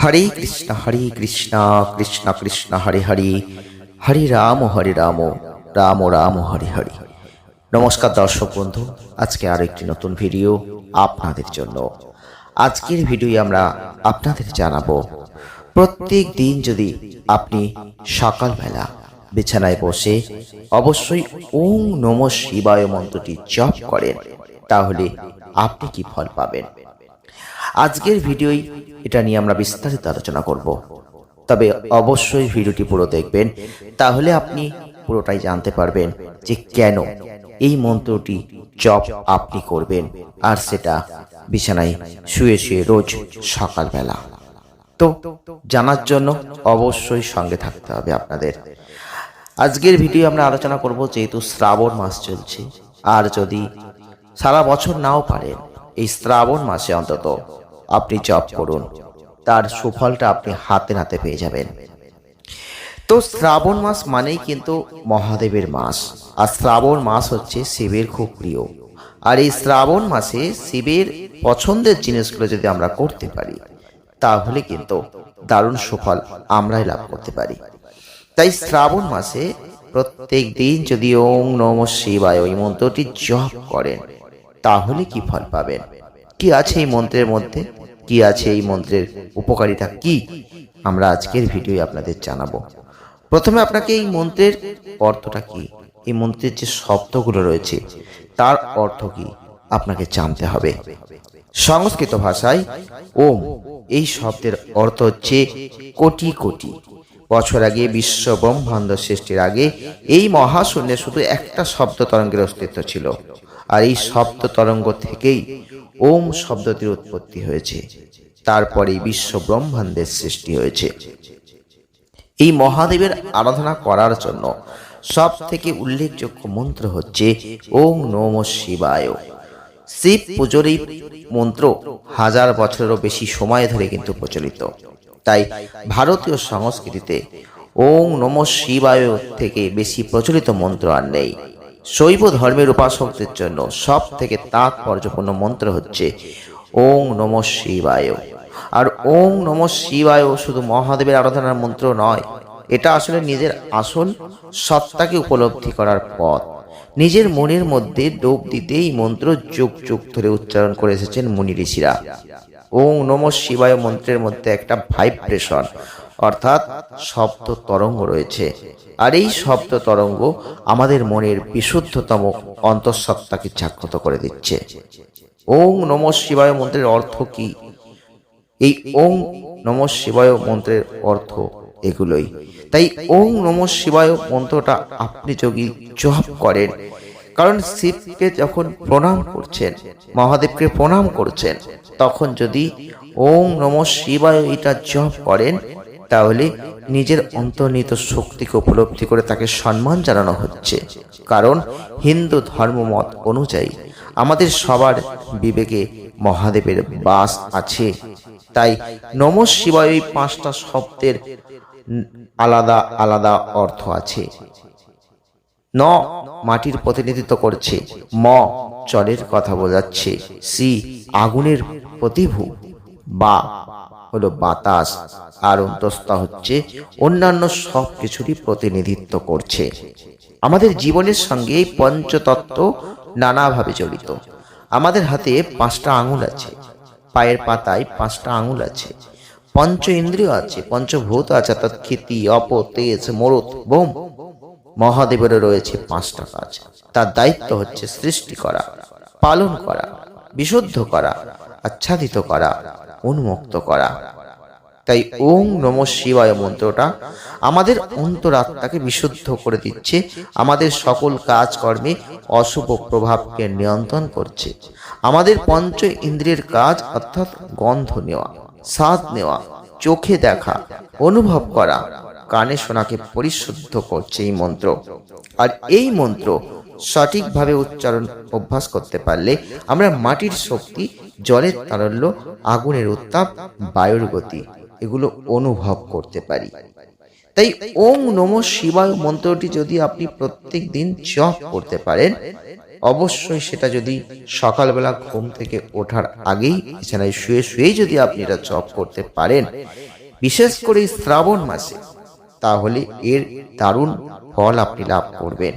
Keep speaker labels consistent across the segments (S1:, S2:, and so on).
S1: হরে কৃষ্ণ হরে কৃষ্ণ কৃষ্ণ কৃষ্ণ হরে হরে হরে রাম হরে রাম রাম রাম হরে হরে নমস্কার দর্শক বন্ধু আজকে আরও একটি নতুন ভিডিও আপনাদের জন্য আজকের ভিডিও আমরা আপনাদের জানাবো প্রত্যেক দিন যদি আপনি সকালবেলা বিছানায় বসে অবশ্যই ওম নম শিবায় মন্ত্রটি জপ করেন তাহলে আপনি কি ফল পাবেন আজকের ভিডিওই এটা নিয়ে আমরা বিস্তারিত আলোচনা করব তবে অবশ্যই ভিডিওটি পুরো দেখবেন তাহলে আপনি পুরোটাই জানতে পারবেন যে কেন এই মন্ত্রটি জপ আপনি করবেন আর সেটা বিছানায় শুয়ে শুয়ে রোজ সকালবেলা তো জানার জন্য অবশ্যই সঙ্গে থাকতে হবে আপনাদের আজকের ভিডিও আমরা আলোচনা করব যেহেতু শ্রাবণ মাস চলছে আর যদি সারা বছর নাও পারেন এই শ্রাবণ মাসে অন্তত আপনি জপ করুন তার সুফলটা আপনি হাতে নাতে পেয়ে যাবেন তো শ্রাবণ মাস মানেই কিন্তু মহাদেবের মাস আর শ্রাবণ মাস হচ্ছে শিবের খুব প্রিয় আর এই শ্রাবণ মাসে শিবের পছন্দের জিনিসগুলো যদি আমরা করতে পারি তাহলে কিন্তু দারুণ সুফল আমরাই লাভ করতে পারি তাই শ্রাবণ মাসে প্রত্যেক দিন যদি ওম নম শিবায় ওই মন্ত্রটি জপ করেন তাহলে কি ফল পাবেন কি আছে এই মন্ত্রের মধ্যে কি আছে এই মন্ত্রের উপকারিতা কি আমরা আজকের ভিডিও আপনাদের জানাবো প্রথমে আপনাকে এই মন্ত্রের অর্থটা কি এই মন্ত্রের যে শব্দগুলো রয়েছে তার অর্থ কি আপনাকে জানতে হবে সংস্কৃত ভাষায় ওম এই শব্দের অর্থ হচ্ছে কোটি কোটি বছর আগে বিশ্ব ব্রহ্মাণ্ড সৃষ্টির আগে এই মহাশূন্যে শুধু একটা শব্দ তরঙ্গের অস্তিত্ব ছিল আর এই শব্দ তরঙ্গ থেকেই ওম শব্দটির উৎপত্তি হয়েছে তারপরে বিশ্ব ব্রহ্মাণ্ডের সৃষ্টি হয়েছে এই মহাদেবের আরাধনা করার জন্য সব থেকে উল্লেখযোগ্য মন্ত্র হচ্ছে ওম নম শিবায় শিব পুজোর এই মন্ত্র হাজার বছরেরও বেশি সময় ধরে কিন্তু প্রচলিত তাই ভারতীয় সংস্কৃতিতে ওম নম শিবায় থেকে বেশি প্রচলিত মন্ত্র আর নেই শৈব ধর্মের উপাসকদের জন্য সব থেকে তাৎপর্যপূর্ণ মন্ত্র হচ্ছে ওং নম শিবায় আর ওং নম শিবায় শুধু মহাদেবের আরাধনার মন্ত্র নয় এটা আসলে নিজের আসল সত্তাকে উপলব্ধি করার পথ নিজের মনের মধ্যে ডোব দিতে এই মন্ত্র যুগ যুগ ধরে উচ্চারণ করে এসেছেন মুনি ঋষিরা ওং নম শিবায় মন্ত্রের মধ্যে একটা ভাইব্রেশন অর্থাৎ শব্দ তরঙ্গ রয়েছে আর এই শব্দ তরঙ্গ আমাদের মনের বিশুদ্ধতম অন্তঃসত্ত্বাকে জাগ্রত করে দিচ্ছে ওং নম শিবায় মন্ত্রের অর্থ কি এই ওং নম শিবায় মন্ত্রের অর্থ এগুলোই তাই ওং নম শিবায় মন্ত্রটা আপনি যদি জপ করেন কারণ শিবকে যখন প্রণাম করছেন মহাদেবকে প্রণাম করছেন তখন যদি ওম নম শিবায় এটা জপ করেন তাহলে নিজের অন্তর্নিহিত শক্তিকে উপলব্ধি করে তাকে সম্মান জানানো হচ্ছে কারণ হিন্দু ধর্মমত অনুযায়ী আমাদের সবার বিবেকে মহাদেবের বাস আছে তাই নম শিবায় এই পাঁচটা শব্দের আলাদা আলাদা অর্থ আছে ন মাটির প্রতিনিধিত্ব করছে ম জলের কথা বোঝাচ্ছে সি আগুনের প্রতিভু বা হলো বাতাস আর অন্তস্থা হচ্ছে অন্যান্য সব কিছুরই প্রতিনিধিত্ব করছে আমাদের জীবনের সঙ্গে এই পঞ্চতত্ত্ব নানাভাবে জড়িত আমাদের হাতে পাঁচটা আঙুল আছে পায়ের পাতায় পাঁচটা আঙুল আছে পঞ্চ ইন্দ্রিয় আছে পঞ্চভূত আছে অর্থাৎ ক্ষিতি অপ তেজ মরুত বোম মহাদেবেরও রয়েছে পাঁচটা কাজ তার দায়িত্ব হচ্ছে সৃষ্টি করা পালন করা বিশুদ্ধ করা আচ্ছাদিত করা উন্মুক্ত করা তাই ওং নম শিবায় মন্ত্রটা আমাদের অন্তরাত্মাকে বিশুদ্ধ করে দিচ্ছে আমাদের সকল কাজকর্মে অশুভ প্রভাবকে নিয়ন্ত্রণ করছে আমাদের পঞ্চ ইন্দ্রিয়ের কাজ অর্থাৎ গন্ধ নেওয়া স্বাদ নেওয়া চোখে দেখা অনুভব করা কানে শোনাকে পরিশুদ্ধ করছে এই মন্ত্র আর এই মন্ত্র সঠিকভাবে উচ্চারণ অভ্যাস করতে পারলে আমরা মাটির শক্তি জলের তারল্য আগুনের উত্তাপ বায়ুর গতি এগুলো অনুভব করতে পারি তাই ওং নম শিবায় মন্ত্রটি যদি আপনি প্রত্যেক দিন জপ করতে পারেন অবশ্যই সেটা যদি সকালবেলা ঘুম থেকে ওঠার আগেই বিছানায় শুয়ে শুয়েই যদি আপনি এটা জপ করতে পারেন বিশেষ করে শ্রাবণ মাসে তাহলে এর দারুণ ফল আপনি লাভ করবেন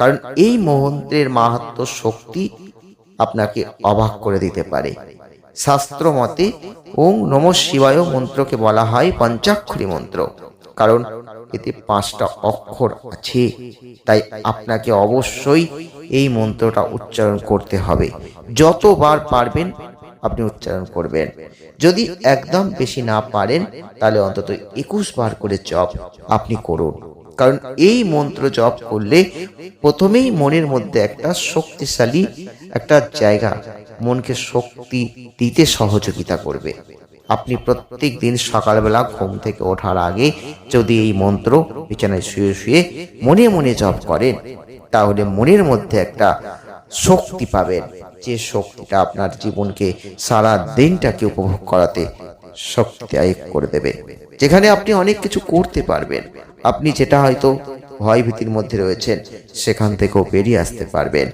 S1: কারণ এই মন্ত্রের মাহাত্ম শক্তি আপনাকে অবাক করে দিতে পারে শাস্ত্র মতে ওং নম শিবায় মন্ত্রকে বলা হয় পঞ্চাক্ষরী মন্ত্র কারণ এতে পাঁচটা অক্ষর আছে তাই আপনাকে অবশ্যই এই মন্ত্রটা উচ্চারণ করতে হবে যতবার পারবেন আপনি উচ্চারণ করবেন যদি একদম বেশি না পারেন তাহলে অন্তত একুশ বার করে জপ আপনি করুন কারণ এই মন্ত্র জপ করলে প্রথমেই মনের মধ্যে একটা শক্তিশালী একটা জায়গা মনকে শক্তি দিতে সহযোগিতা করবে আপনি প্রত্যেক দিন সকালবেলা ঘুম থেকে ওঠার আগে যদি এই মন্ত্র বিছানায় শুয়ে শুয়ে মনে মনে জপ করেন তাহলে মনের মধ্যে একটা শক্তি পাবেন যে শক্তিটা আপনার জীবনকে সারা দিনটাকে উপভোগ করাতে শক্তি আয়োগ করে দেবে যেখানে আপনি অনেক কিছু করতে পারবেন আপনি যেটা হয়তো ভয় ভীতির মধ্যে রয়েছেন সেখান থেকেও বেরিয়ে আসতে পারবেন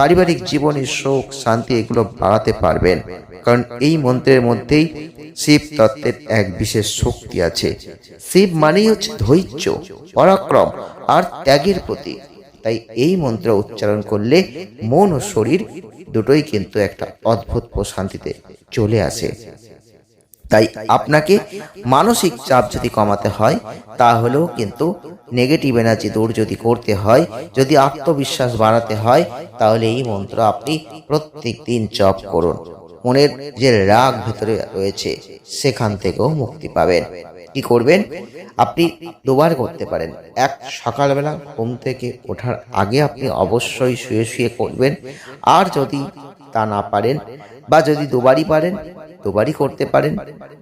S1: পারিবারিক জীবনে শোক শান্তি এগুলো বাড়াতে পারবেন কারণ এই মন্ত্রের মধ্যেই শিব তত্ত্বের এক বিশেষ শক্তি আছে শিব মানেই হচ্ছে ধৈর্য পরাক্রম আর ত্যাগের প্রতি তাই এই মন্ত্র উচ্চারণ করলে মন ও শরীর দুটোই কিন্তু একটা অদ্ভুত প্রশান্তিতে চলে আসে তাই আপনাকে মানসিক চাপ যদি কমাতে হয় তাহলেও কিন্তু নেগেটিভ এনার্জি দূর যদি করতে হয় যদি আত্মবিশ্বাস বাড়াতে হয় তাহলে এই মন্ত্র আপনি প্রত্যেক দিন জপ করুন মনের যে রাগ ভেতরে রয়েছে সেখান থেকেও মুক্তি পাবেন কি করবেন আপনি দুবার করতে পারেন এক সকালবেলা ঘুম থেকে ওঠার আগে আপনি অবশ্যই শুয়ে শুয়ে করবেন আর যদি তা না পারেন বা যদি দুবারই পারেন দুবারই করতে পারেন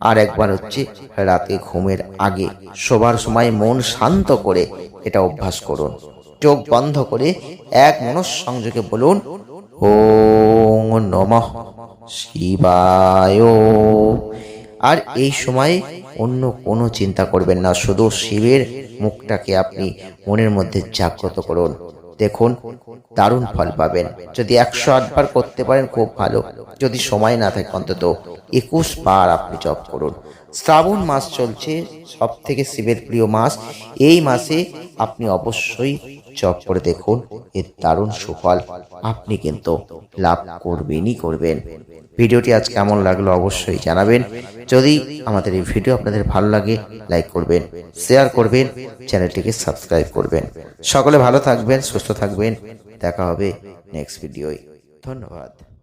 S1: আর একবার হচ্ছে রাতে ঘুমের আগে শোবার সময় মন শান্ত করে এটা অভ্যাস করুন চোখ বন্ধ করে এক মনঃসংযোগে বলুন ও নমঃ শিবায় আর এই সময়ে অন্য কোনো চিন্তা করবেন না শুধু শিবের মুখটাকে আপনি মনের মধ্যে জাগ্রত করুন দেখুন দারুণ ফল পাবেন যদি একশো আটবার করতে পারেন খুব ভালো যদি সময় না থাকে অন্তত একুশ বার আপনি জপ করুন শ্রাবণ মাস চলছে সব থেকে শিবের প্রিয় মাস এই মাসে আপনি অবশ্যই জপ করে দেখুন এর দারুণ সুফল আপনি কিন্তু লাভ করবেনই করবেন ভিডিওটি আজ কেমন লাগলো অবশ্যই জানাবেন যদি আমাদের এই ভিডিও আপনাদের ভালো লাগে লাইক করবেন শেয়ার করবেন চ্যানেলটিকে সাবস্ক্রাইব করবেন সকলে ভালো থাকবেন সুস্থ থাকবেন দেখা হবে নেক্সট ভিডিওয় ধন্যবাদ